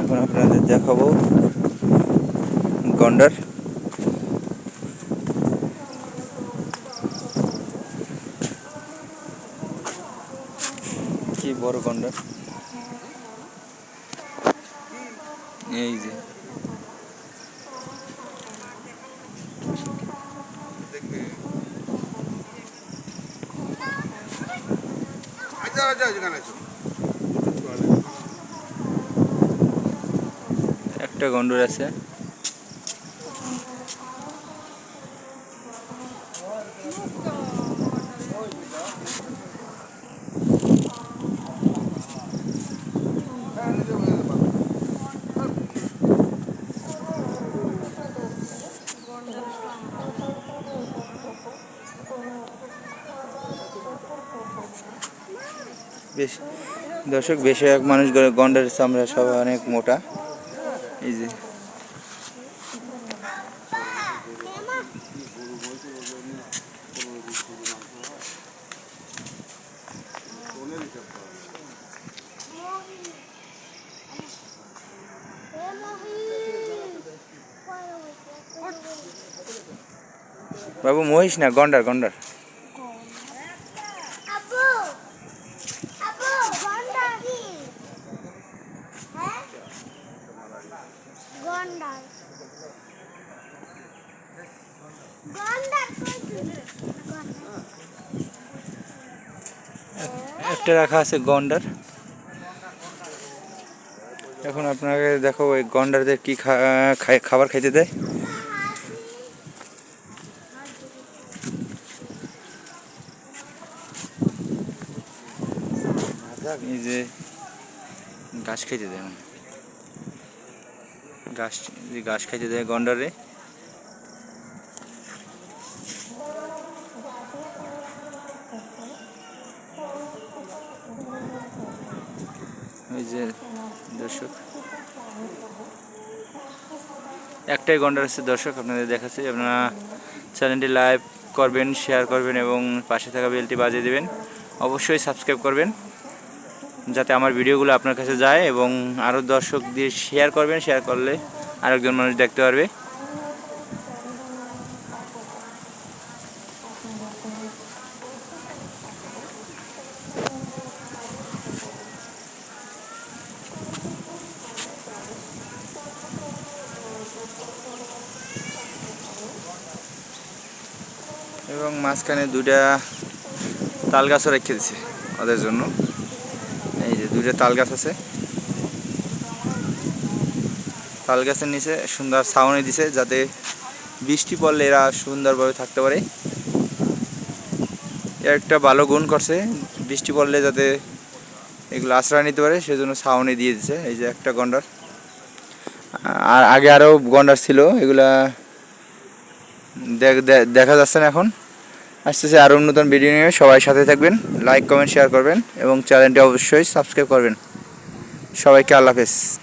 এখন আপনাদের দেখাবো গন্ডার। কি বড় গন্ডার? এই যে। আচ্ছা আচ্ছা যেখানে আছো একটা গন্ডর আছে। বেশ দর্শক বেশিরভাগ মানুষ গন্ডার চামড়া সব অনেক মোটা। এই যে। বাবু মহিষ না গন্ডার গন্ডার আব্বু আব্বু গন্ডার কি হ্যাঁ গন্ডার গন্ডার কই তুই একটা রাখা আছে গন্ডার। এখন আপনাকে দেখো ওই গন্ডারদের কি খাবার খাইতে দেয়। এই যে ঘাস খাইতে দেয় যে ঘাস খাইতে দেয় গন্ডারে। ওই যে দর্শক। একটাই গন্ডার আছে দর্শক, আপনাদের দেখাচ্ছি। আপনারা চ্যানেলটি লাইভ করবেন, শেয়ার করবেন এবং পাশে থাকা বেলটি বাজিয়ে দেবেন। অবশ্যই সাবস্ক্রাইব করবেন, যাতে আমার ভিডিওগুলো আপনার কাছে যায় এবং আরও দর্শক দিয়ে শেয়ার করবেন। শেয়ার করলে আরেকজন মানুষ দেখতে পারবে। এবং মাঝখানে দুটা তাল গাছও রেখে দিছে ওদের জন্য। এই যে দুইটা তাল গাছ আছে। তাল গাছের নিচে সুন্দর ছাউনি দিছে যাতে বৃষ্টি পড়লে এরা সুন্দরভাবে থাকতে পারে। এর একটা ভালো গুণ করছে, বৃষ্টি পড়লে যাতে এগুলো আশ্রয় নিতে পারে, সেজন্য ছাউনি দিয়ে দিছে, এই যে একটা গন্ডার। আর আগে আরও গন্ডার ছিল, এগুলা দেখা যাচ্ছে না এখন। আসতেছে আরও নতুন ভিডিও নিয়ে। সবাই সাথে থাকবেন লাইক কমেন্ট শেয়ার করবেন এবং চ্যানেলটি অবশ্যই সাবস্ক্রাইব করবেন। সবাইকে আল্লাহ হাফেজ।